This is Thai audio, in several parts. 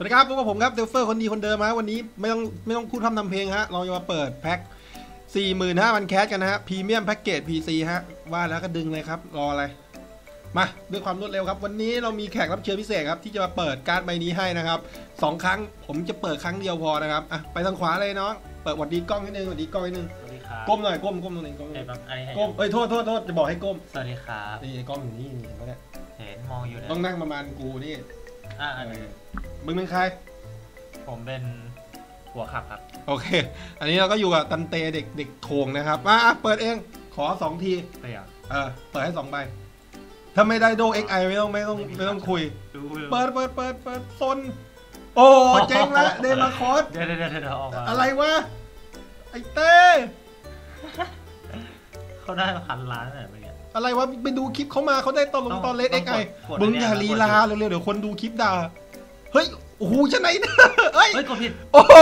วัสดีครับพบกับผมครับเดลเฟอร์คนดีคนเดิมฮะวันนี้ไม่ต้องไม่ต้องพูดทำนำเพลงฮะเราจะมาเปิดแพ็ค45,000แคสกันนะฮะพรีเมียมแพ็กเกจ PC ฮะว่าแล้วก็ดึงเลยครับ รออะไร มาด้วยความรวดเร็วครับ วันนี้เรามีแขกรับเชิญพิเศษครับ ที่จะมาเปิดการ์ดใบนี้ให้นะครับสองครั้งผมจะเปิดครั้งเดียวพอนะครับอะไปทางขวาเลยน้องเปิดหวัดดีกล้องนิดนึงหวัดดีกล้องนิดนึงสวัสดีครับก้มหน่อยก้มก้มตรงนี้ก้มเห็นแบบอะไรให้ก้มเอ้ยโทษโทษโทษจะบอกให้ก้มสวัสดีครับนี่กล้องอยู่นี่นี่เห็นไหมเนี่ยเห็นมองอยู่เนี่ยต้องนั่งประมาณกูนี่อ่าเออ มึงเป็นใคร ผมเป็นหัวขับครับ โอเค อันนี้เราก็อยู่กับตันเตเด็กเด็กโขงนะครับมาอะเปิดเอง ขอสองทีเปรี้ยวเออเปิดให้สองใบถ้าไม่ได้โด XI ไม่ต้องไม่ต้องไม่ต้องคุยดูเปิดเปิดเปิดเปิดซนโอ้เจ๊งละเดมาคอสเดี๋ยวเดี๋ยวเดี๋ยวเดี๋ยวออกมาอะไรวะไอเต้เขาได้มาพันล้านเลยเมื่อกี้อะไรวะไปดูคลิปเขามาเขาได้ตอนลงตอนเลสต้องกด XI กดมึงอันเนี้อยย่าแล้วลีกดลาเร็วๆเดี๋ยวคนดูคลิปด่า เฮ้ยโอ้โหชนะเนี่ยเฮ้ยเฮ้ยกดผิดโอ้โห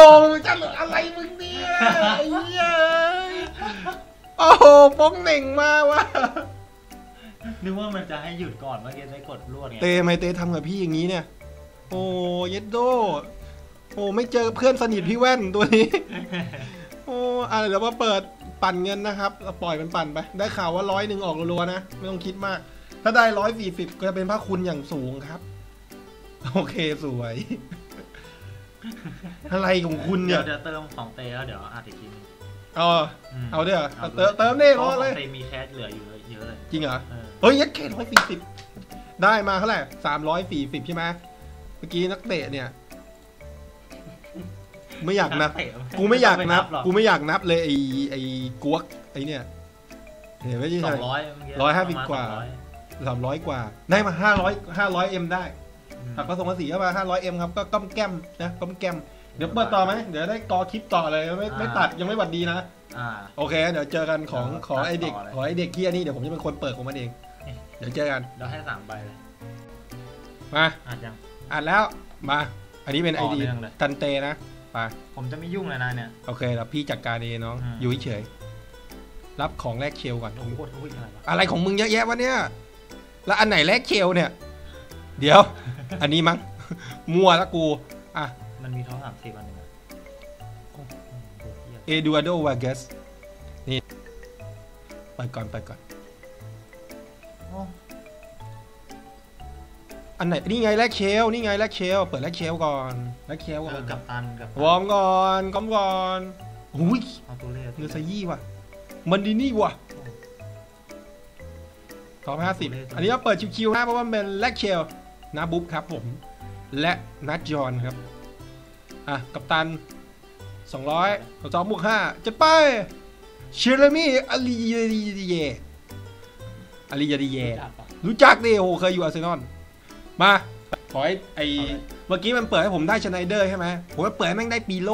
จะอะไรมึงเนี่ยไอ้เหี้ยโอ้โหป้องเหน่งมาวะนึกว่ามันจะให้หยุดก่อนเมื่อกี้ได้กดรวดไงเตทำไมเตทำกับพี่อย่างนี้เนี่ย โอ้เย็ดโดโอ้ไม่เจอเพื่อนสนิทพี่แว่นตัวนี้ โอ้อะไรเดี๋ยวมาเปิดปั่นเงินนะครับเราปล่อยมันปั่นไป ได้ข่าวว่าร้อยหนึ่งออกรัวๆนะ ไม่ต้องคิดมาก ถ้าได้ร้อยสี่สิบก็จะเป็นพระคุณอย่างสูงครับ โอเคสวย อะไรของคุณเดี๋เนี่ยยวเดี๋ยวเติมของเตแล้วเดี๋ยวอัดอีกทีนึง เอามเอาเดี๋ยวอาเติมเติมนี่รเพอราะเลยของเตมีแคสเหลืออยู่เยอะเลยจริงเหรอ เออเฮ้ยยัดเคร้อยสี่สิบได้มาเท่าไหร่สามร้อยสี่สิบใช่ไหมเมื่อกี้นักเตะเนี่ย ไม่อยากนับ เตะกูไม่อยากนับ หรอกกูไม่อยากนับเลยไอ้ไอ้กวกไอ้เนี่ยเห็นไหมที่สไหอนงร้อยเมื่กี้ร้อยห้าสิบประมณกว่าสองร้อย สามร้อยกว่า ได้มาห้าร้อยห้าร้อยเอ็มได้อืม หักผสมภาษีเข้ามาห้าร้อยเอ็มครับก็ก้มแก้มนะก้มแก้มเดี๋ยวเปิดต่อไหมเดี๋ยวได้กอคลิปต่อเลยไม่ไม่ตัดยังไม่หวัดดีนะอ่าโอเค เดี๋ยวเจอกันของเดี๋ยวของไอเด็กตัดต่อเลยของไอเด็กที่อันนี้เดี๋ยวผมจะเป็นคนเปิดของมันเอง เดี๋ยวเจอกันเดี๋ยวให้สามใบเลยมาอ่านยังอ่านแล้วมา อันนี้เป็นไอต่อดีเนื่องเลยตันเตนะไปผมจะไม่ยุ่งเลยนะเนี่ยโอเคแล้วพี่จัดการเองน้องอืมอยู่เฉยๆรับของแลกเชลก่อนโอ้โหโอ้ยอะไรวะอะไรของมึงเยอะแยะวะเนี่ยแล้วอันไหนแลกเชลเนี่ย เดี๋ยว อันนี้มั้ง มั่วละกู อะ มันมีท้องสามสิบอันหนึงอะโอ้โหเหี้ยเอดูอาโดวาเกสนี่ไปก่อนไปก่อนโอ้อันไหน นี่ไงแลกเชล นี่ไงแลกเชล เปิดแลกเชลก่อนแลกเชลก่เอออนกับตันกับวอร์มก่อนก้มก่อนหุยเอาตัวเลขเงือซายี่ว่ะ มันดีนี่ว่ะสองห้าสิบอันนี้เราเปิดชิวๆนะเพราะว่ามันเป็นแลกเชล นะบุ๊บครับผม และนัดจอนครับ อะ กัปตันสองร้อยสองบวกห้าจะไปเชลมี่อาลียาดีเยอาลียาดีเยจับอะรู้จักดิโอ้โหเคยอยู่อาร์เซนอล มา ขอให้ไอเอาเลยเมื่อกี้มันเปิดให้ผมได้ชไนเดอร์ใช่ไหมผมก็เปิดให้แม่งได้ปีโล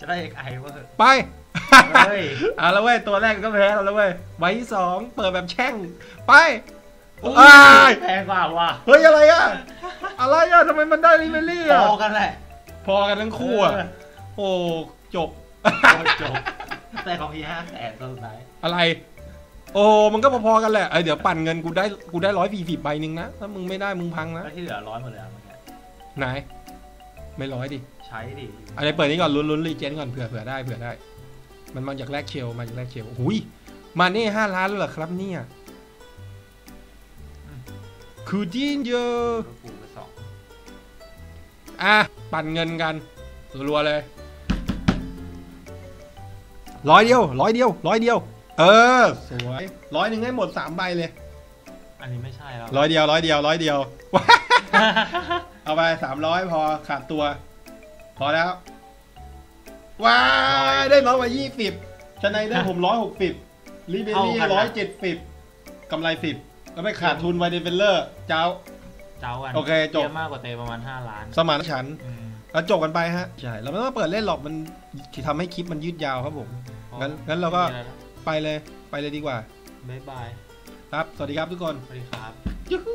จะได้เอกไอว่าเหอะไปเฮ้ยเอาแล้วเว้ย ตัวแรกก็แพ้เราแล้วเว้ยใบที่สองเปิดแบบแช่ง ไป อุ้อ้ายแพงกว่าว่ะเฮ้ยอะไรอะ อะไรอะทำไมมันได้ลิเวอรี่พอะอกันแหละพอกันทั้งคู่อะเออโอ้จบโอ้ยจบแต่ของพี่ห้าแสนตัวสุดท้ายอะไร โอ้มันก็พอๆกันแหละเอ้ยเดี๋ยวปั่นเงินกูได้กูได้ร้อยสี่สิบใบหนึ่งนะถ้ามึงไม่ได้มึงพังนะแล้วที่เหลือร้อยหมดเลยอะเมื่อกี้ไหน ไม่ร้อยดิใช้ดิอันนี้เปิดนี้ก่อนลุ้นลุ้นรีเจนก่อนเผื่อเผื่อได้เผื่อได้ มันมาจากแรกเชลมาจากแรกเชลหุยมาเน่ห้าล้านแล้วเหรอครับเนี่ย คือจีนเยอะรถปูไปสองอะ ปั่นเงินกัน รัวๆเลย ร้อยเดียว ร้อยเดียว ร้อยเดียว เออ สวยร้อยหนึ่งให้หมดสามใบเลย อันนี้ไม่ใช่แล้ว ร้อยเดียว ร้อยเดียว ร้อยเดียว เอาไปสามร้อยพอขาดตัว พอแล้ว ว้ายได้น้อยกว่ายี่สิบชนายได้ผมร้อยหกสิบลิเบรี่ร้อยเจ็ดสิบกำไรสิบ แล้วไปขาดทุนไวเดนเฟลเลอร์ เจ้า เจ้ากันโอเคจบเยอะมากกว่าเตประมาณห้าล้านสมานฉันท์อืมแล้วจบกันไปฮะ ใช่ เราไม่ต้องเปิดเล่นหรอกมันทำให้คลิปมันยืดยาวครับผม งั้นงั้นเราก็มีอะไรนะไปเลย ไปเลยดีกว่า บ๊ายบาย ครับ สวัสดีครับทุกคน สวัสดีครับ ยูฮู